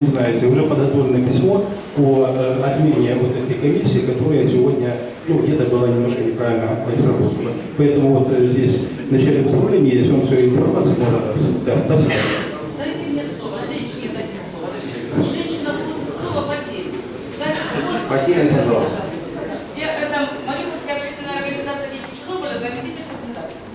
Не знаете, уже подготовлено письмо о э, отмене вот этой комиссии, которая сегодня, ну, где-то была немножко неправильно разработана. Поэтому вот э, здесь начальник управления, если он свою информацию может. Да, до свидания. Дайте мне слово, женщине дайте слово. Женщина просит слово потерь. Потерь, пожалуйста. Я, это Мариупольская общественная организация «Дети Чернобыля», заместитель председателя.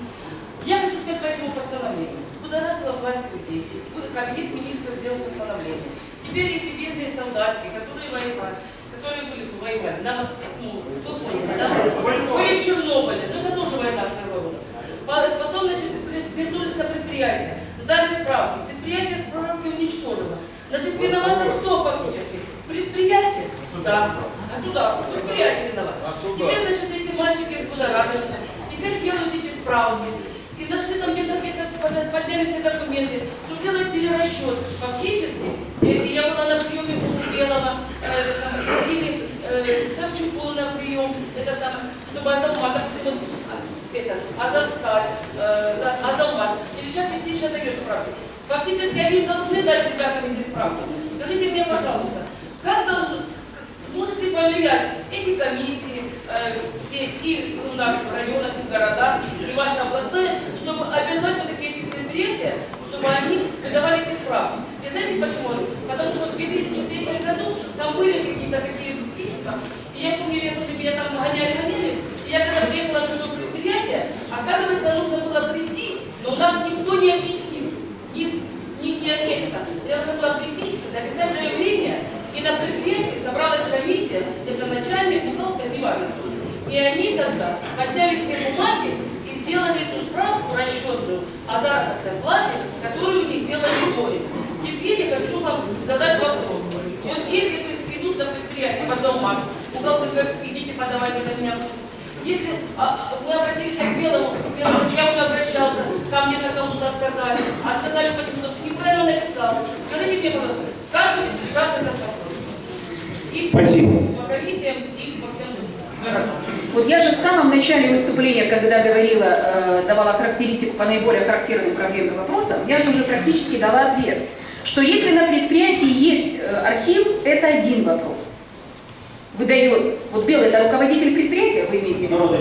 Я хочу сказать по этому постановлению. Взбудоражила власть людей. Кабинет министра сделал постановление. Теперь эти бедные солдатики, которые воевали, которые были воевали, нам, ну, кто понял, да? Были в Чернобыле, ну это тоже война. По- Потом, значит, вернулись на предприятие, сдали справки. Предприятие справки уничтожило. Значит, виноваты кто фактически? Предприятие? Да. Государство. Предприятие виновато. Теперь, значит, эти мальчики взбудоражились. Теперь делают эти справки. И нашли там где-то где-то под- подняли все документы, чтобы делать перерасчет. Фактически, я была на приеме у Белого, это самое, и на прием, это самое, чтобы Азамат, вот, а, это, Азовсталь, да, или частично дает справки. Фактически они должны дать ребятам эти справки. Скажите мне, пожалуйста, как должны, сможет ли повлиять эти комиссии, все и у нас в районах, и в городах, и ваша областная, чтобы обязательно такие эти предприятия, чтобы они выдавали эти справки. И знаете почему? Потому что в 2003 году там были какие-то такие письма, и я помню, я тоже меня там гоняли-гоняли, и я когда приехала на свое предприятие, оказывается, нужно было прийти, но у нас никто не объяснил, ни, ни, ни аннекса. Я должна была прийти, написать заявление, и на предприятии собралась комиссия, это начальник, бухгалтер, неважно. И они тогда подняли все бумаги и сделали эту справку расчетную о заработной плате, которую не сделали вовремя. Теперь я хочу вам задать вопрос. Вот если вы идут на предприятие по Зомаш, бухгалтер говорит, идите подавайте на меня в суд. Если а, мы обратились к Белому, Белому, я уже обращался, там где-то кому-то отказали, отказали почему? Потому что неправильно написал. Скажите мне, пожалуйста, как будет решаться этот вопрос? И Спасибо. по комиссиям, и по всем. Вот я же в самом начале выступления, когда говорила, э, давала характеристику по наиболее характерным проблемным вопросам, я же уже практически дала ответ, что если на предприятии есть э, архив, это один вопрос. Выдает, вот Белый это руководитель предприятия, вы имеете в виду?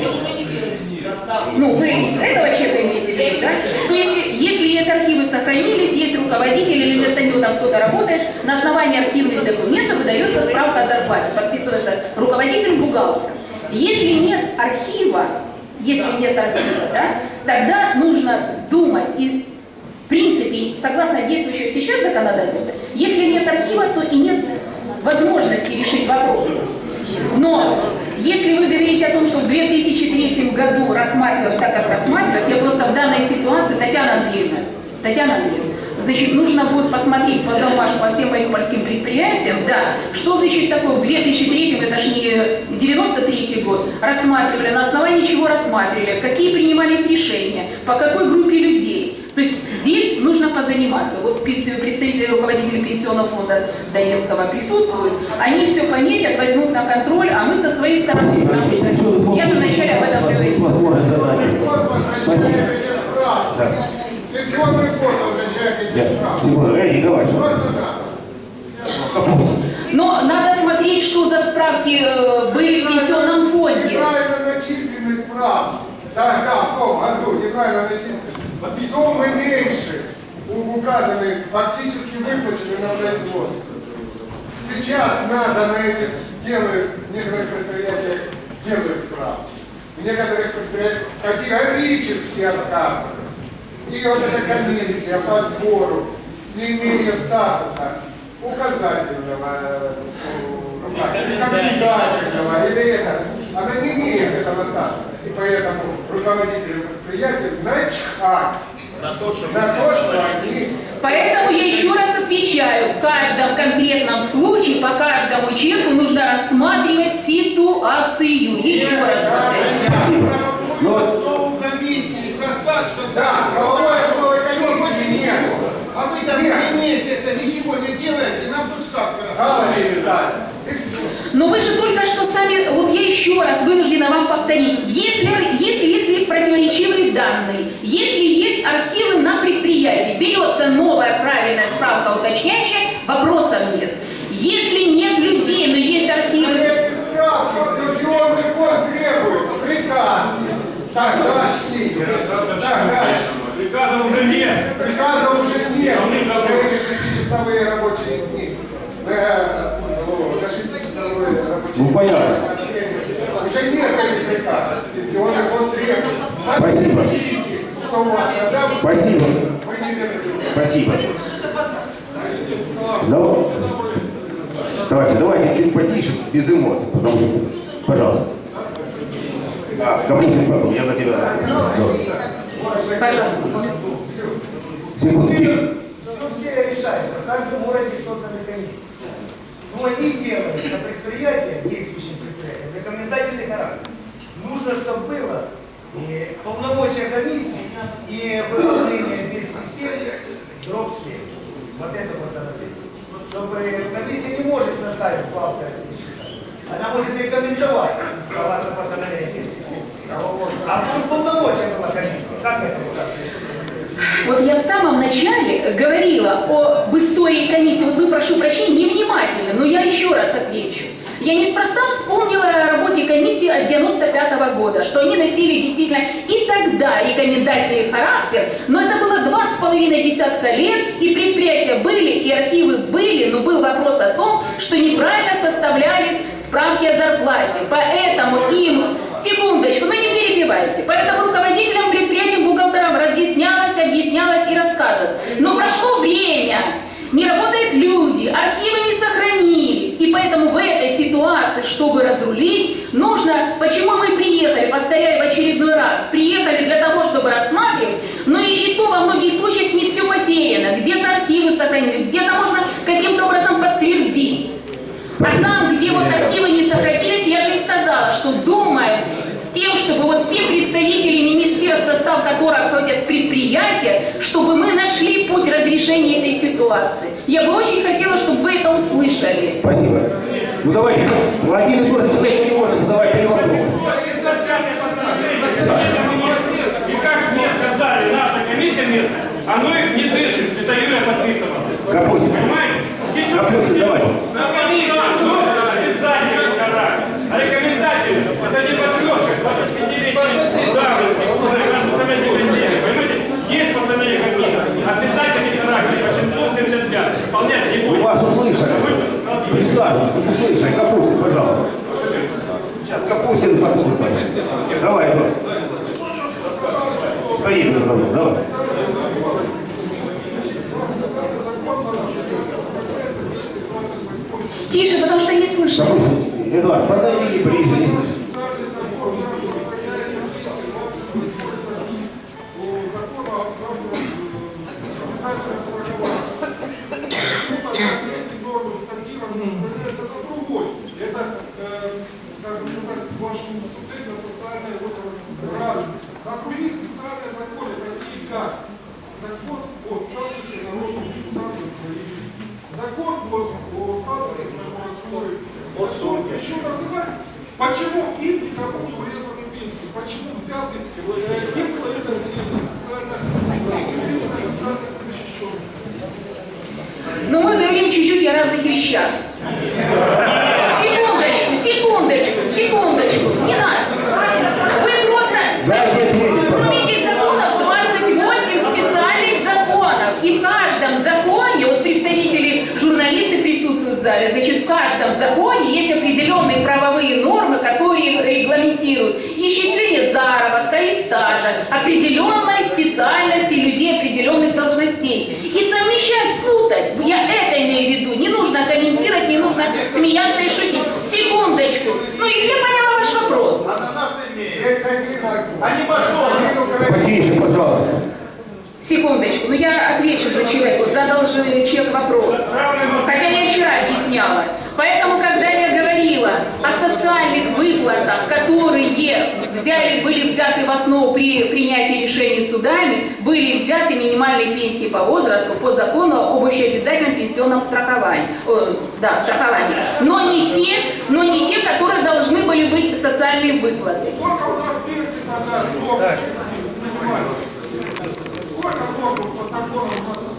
Ну, вы этого человека имеете в виду, да? То есть, если есть архивы сохранились, есть руководитель или вместо него там кто-то работает, на основании архивных документов выдается справка о зарплате, подписывается руководитель бухгалтер. Если нет архива, если нет архива, да, тогда нужно думать и в принципе, согласно действующему сейчас законодательству, если нет архива, то и нет возможности решить вопрос. Но если вы говорите о том, что в 2003 году рассматривалось как рассматривалось, я просто в данной ситуации, Татьяна Андреевна, Татьяна Андреевна, значит, нужно будет посмотреть по Залмашу, по всем мариупольским предприятиям, да, что значит такое в 2003, это ж не 93 год, рассматривали, на основании чего рассматривали, какие принимались решения, по какой группе людей. Позаниматься. Вот пенсию- представители руководители пенсионного фонда Донецкого присутствуют. Они все пометят, возьмут на контроль, а мы со своей стороны. потому что Я же вначале об этом говорила. Задать. Реформа возвращает эти справки. Но надо смотреть, что за справки э, были в пенсионном фонде. Неправильно начислены справки. Да, да, в том году неправильно начислены. Суммы меньше указаны, фактически выплачены на производство. Сейчас надо на эти с- делают, некоторые предприятия делают справки. В некоторых предприятиях категорически отказываются. И вот эта комиссия по сбору не имея статуса указательного, э, рекомендательного или это, она не имеет этого статуса. И поэтому руководителям предприятия начхать на то, что они Поэтому я еще раз отвечаю, в каждом конкретном случае, по каждому человеку нужно рассматривать ситуацию. Еще раз повторяю. Основу комиссии составь, Да, правовой основы комиссии нет. А вы там Нет. три месяца ничего не делаете, нам тут сказка рассказываете. все. Но вы же только что сами, вот я еще раз вынуждена вам повторить, если, если, если противоречивые данные, если есть архивы на предприятии, берется новая правильная справка уточняющая, вопросов нет. Если нет людей, но есть архивы, Проект справки, пенсионный фонд требует приказ. Тогдашний. Тогдашний. Приказа уже нет. Приказа уже нет. Эти шестичасовые рабочие дни. Э, ну, на шестичасовые рабочие Ну, понятно. Уже нет этих приказов. Пенсионный фонд требует. Спасибо. Что у вас? Спасибо. Спасибо. Давай. Давайте, давайте чуть потише, без эмоций, потому что, пожалуйста. Капустин потом, я за тебя. пожалуйста. Секунду, тихо. Все, все решается. В каждом городе созданы комиссии. Но они делают на предприятиях, действующих предприятиях, рекомендательный характер. Нужно, чтобы было и полномочия комиссии и выполнение 207 дробь 7. Вот это постановление. Чтобы комиссия не может составить плавка Она может рекомендовать, согласно постановлению 207. А чтобы полномочия была комиссия, как это? Вот я в самом начале говорила об истории комиссии. Вот вы, прошу прощения, невнимательно, но я еще раз отвечу. Я неспроста вспомнила от 95 года, что они носили действительно и тогда рекомендательный характер, но это было два с половиной десятка лет, и предприятия были, и архивы были, но был вопрос о том, что неправильно составлялись справки о зарплате. Поэтому им, секундочку, ну не перебивайте, поэтому руководителям предприятий, бухгалтерам разъяснялось, объяснялось и рассказывалось. Но прошло время, не работают люди, архивы не сохранились, и поэтому в этой ситуации, чтобы разрулить, нужно, почему мы приехали, повторяю в очередной раз, приехали для того, чтобы рассматривать, но и, и то во многих случаях не все потеряно, где-то архивы сохранились, где-то можно каким-то образом подтвердить. А там, где вот архивы не сохранились, я же и сказала, что думаем с тем, чтобы вот все представители министерств, в состав которых входят предприятия, чтобы мы нашли путь разрешения этой ситуации. Я бы очень хотела, чтобы вы это услышали. Спасибо. Ну давайте, Владимир Егорович, человек не может задавать три вопроса. И как мне сказали, наша комиссия местная, оно их не дышит, это Юля подписывала. Капустин. Понимаете? И что Капустин, давай. На комиссии нужно обязательный характер. А рекомендательный, это не подвертка, это пятилетний давности, уже постановление комиссии. Понимаете? Есть постановление комиссии. Обязательный характер, 875. Исполнять не Мы будет. вас услышали. Услышали. Капустин, пожалуйста. Сейчас Капустин пожалуйста. Давай, давай. Стоит на давай. давай. Тише, потому что не слышно. Капустин, Эдуард, подойдите ближе, не слышу. Как закон о статусе народных депутатов Украины, закон о, статусе прокуратуры, закон еще называть, почему им никому не урезаны пенсии, почему взяты те слои населения социально, социально защищенных. Но мы говорим чуть-чуть о разных вещах. Секундочку, секундочку, секундочку. Не надо. Вы просто... Дайте ответить, Кроме пожалуйста. этих законов 28 специальных законов. И в каждом законе, вот представители журналисты значит, в каждом законе есть определенные правовые нормы, которые регламентируют исчисление заработка и стажа, определенной специальности людей определенных должностей. И совмещать, путать, я это имею в виду, не нужно комментировать, не нужно смеяться и шутить. Секундочку. Ну и я поняла ваш вопрос. Ананас имеет. А не пошел. Потише, пожалуйста. Секундочку, ну я отвечу же человеку, задал же человек вопрос. Хотя я вчера объясняла. Поэтому, когда я говорила о социальных выплатах, которые взяли, были взяты в основу при принятии решений судами, были взяты минимальные пенсии по возрасту по закону об общеобязательном пенсионном страховании. Э, да, страховании. Но не те, но не те, которые должны были быть социальные выплаты. Сколько у нас пенсий тогда? Сколько норм по закону у нас